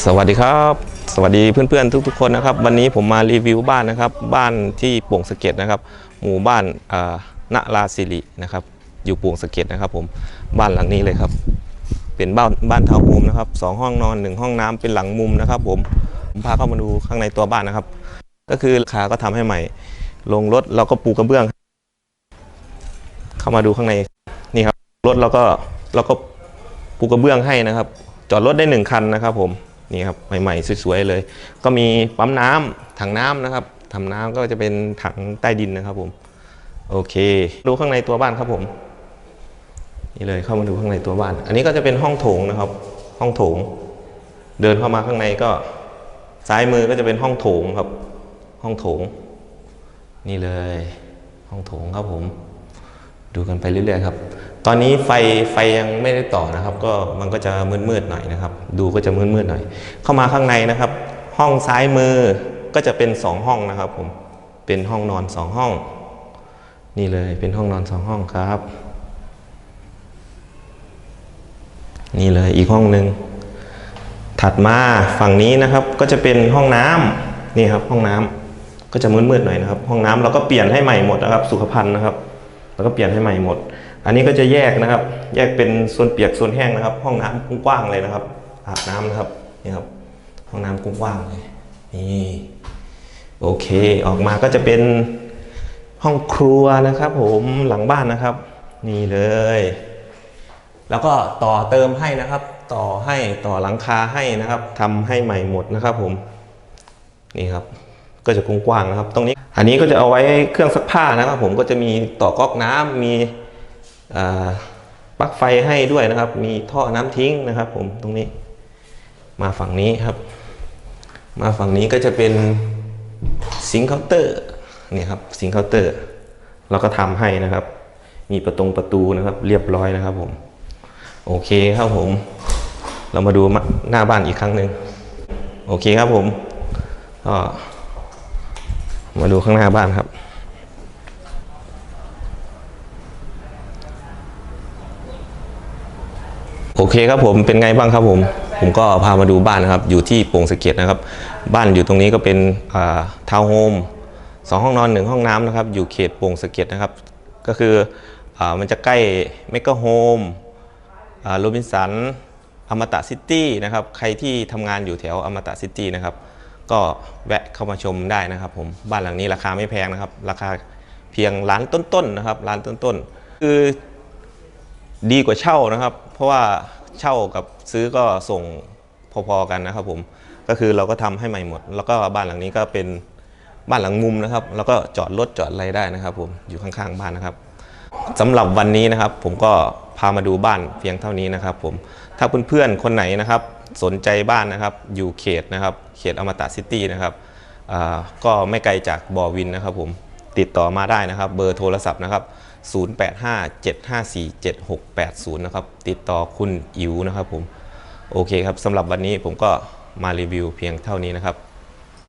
สวัสดีครับ สวัสดีเพื่อนๆทุกๆคนนะครับ วันนี้ผมมารีวิวบ้านนะครับ บ้านที่โป่งสะเก็ดนะครับ หมู่บ้านอ่าณราศิรินะครับ อยู่โป่งสะเก็ดนะครับ ผมบ้านหลังนี้เลยครับ เป็นบ้านบ้านทาวน์โฮมนะครับสองห้องนอนหนึ่งห้องน้ำเป็นหลังมุมนะครับ ผมผมพาเข้ามาดูข้างในตัวบ้านนะครับ ก็คือราคาก็ทำให้ใหม่ ลงรถเราก็ปูกระเบื้อง เข้ามาดูข้างในนี่ครับรถเราก็เราก็ปูกระเบื้องให้นะครับ จอดรถได้หนึ่งคันนะครับ ผม นี่ครับใหม่ๆสวยๆเลย ก็มีปั๊มน้ำถังน้ำนะครับถังน้ำก็จะเป็นถังใต้ดินนะครับผมโอเค ดูข้างในตัวบ้านครับผมนี่เลยเข้ามาดูข้างในตัวบ้าน อันนี้ก็จะเป็นห้องโถงนะครับ ห้องโถง เดินเข้ามาข้างในก็ซ้ายมือก็จะเป็นห้องโถงครับ ห้องโถง นี่เลย ห้องโถงครับผม ดูกันไปเรื่อยๆครับ ตอนนี้ไฟไฟยังไม่ได้ต่อนะครับ ก็มันก็จะมืดๆหน่อยนะครับ ดูก็จะมืดๆหน่อย เข้ามาข้างในนะครับ ห้องซ้ายมือก็จะเป็นสองห้องนะครับ ผมเป็นห้องนอนสองห้อง นี่เลยเป็นห้องนอนสองห้องครับ นี่เลยอีกห้องหนึ่งถัดมาฝั่งนี้นะครับก็จะเป็นห้องน้ำนี่ครับ ห้องน้ำก็จะมืดๆหน่อยนะครับ ห้องน้ำเราก็เปลี่ยนให้ใหม่หมดนะครับ สุขภัณฑ์นะครับ แล้วก็เปลี่ยนให้ใหม่หมด อันนี้ก็จะแยกนะครับ แยกเป็นโซนเปียกโซนแห้งนะครับ ห้องน้ำกว้างเลยนะครับอาบน้ำนะครับนี่ครับ ห้องน้ำกว้างเลยนี่โอเคออกมาก็จะเป็นห้องครัวนะครับ ผมหลังบ้านนะครับ นี่เลย แล้วก็ต่อเติมให้นะครับ ต่อให้ต่อหลังคาให้นะครับทำให้ใหม่หมดนะครับ ผมนี่ครับก็จะกว้างๆนะครับ ตรงนี้ อันนี้ก็จะเอาไว้เครื่องซักผ้านะครับ ผมก็จะมีต่อก๊อกน้ำมี ปลั๊กไฟให้ด้วยนะครับ มีท่อน้ำทิ้งนะครับ ผมตรงนี้ มาฝั่งนี้ครับ มาฝั่งนี้ก็จะเป็นซิงค์เคาน์เตอร์นี่ครับซิงค์เคาน์เตอร์เราก็ทำให้นะครับ มีประตงประตูนะครับ เรียบร้อยนะครับ ผม โอเคครับผม เรามาดูหน้าบ้านอีกครั้งหนึ่งโอเคครับผมก็มาดูข้างหน้าบ้านครับ โอเคครับผมเป็นไงบ้างครับผม ผมก็พามาดูบ้านนะครับ อยู่ที่โป่งสะเก็ดนะครับ บ้านอยู่ตรงนี้ก็เป็นทาวน์โฮมสองห้องนอนหนึ่งห้องน้ำนะครับ อยู่เขตโป่งสะเก็ดนะครับ ก็คืออมันจะใกล้เมกะโฮมโรบินสันอมตะซิตี้นะครับ ใครที่ทำงานอยู่แถวอมตะซิตี้นะครับ ก็แวะเข้ามาชมได้นะครับผม บ้านหลังนี้ราคาไม่แพงนะครับ ราคาเพียงล้านต้นๆนะครับ ล้านต้นๆ คือ ดีกว่าเช่านะครับ เพราะว่าเช่ากับซื้อก็ส่งพอๆกันนะครับผมก็คือเราก็ทำให้ใหม่หมด แล้วก็บ้านหลังนี้ก็เป็นบ้านหลังมุมนะครับ แล้วก็จอดรถจอดอะไรได้นะครับ ผมอยู่ข้างๆบ้านนะครับสำหรับวันนี้นะครับ ผมก็พามาดูบ้านเพียงเท่านี้นะครับ ผมถ้าเพื่อนๆคนไหนนะครับ สนใจบ้านนะครับ อยู่เขตนะครับ เขตอมตะซิตี้นะครับก็ไม่ไกลจากบอวินนะครับผม ติดต่อมาได้นะครับ เบอร์โทรศัพท์นะครับ 0857547680 นะครับ ติดต่อคุณอิ๋วนะครับผม โอเคครับสำหรับวันนี้ผมก็มารีวิวเพียงเท่านี้นะครับ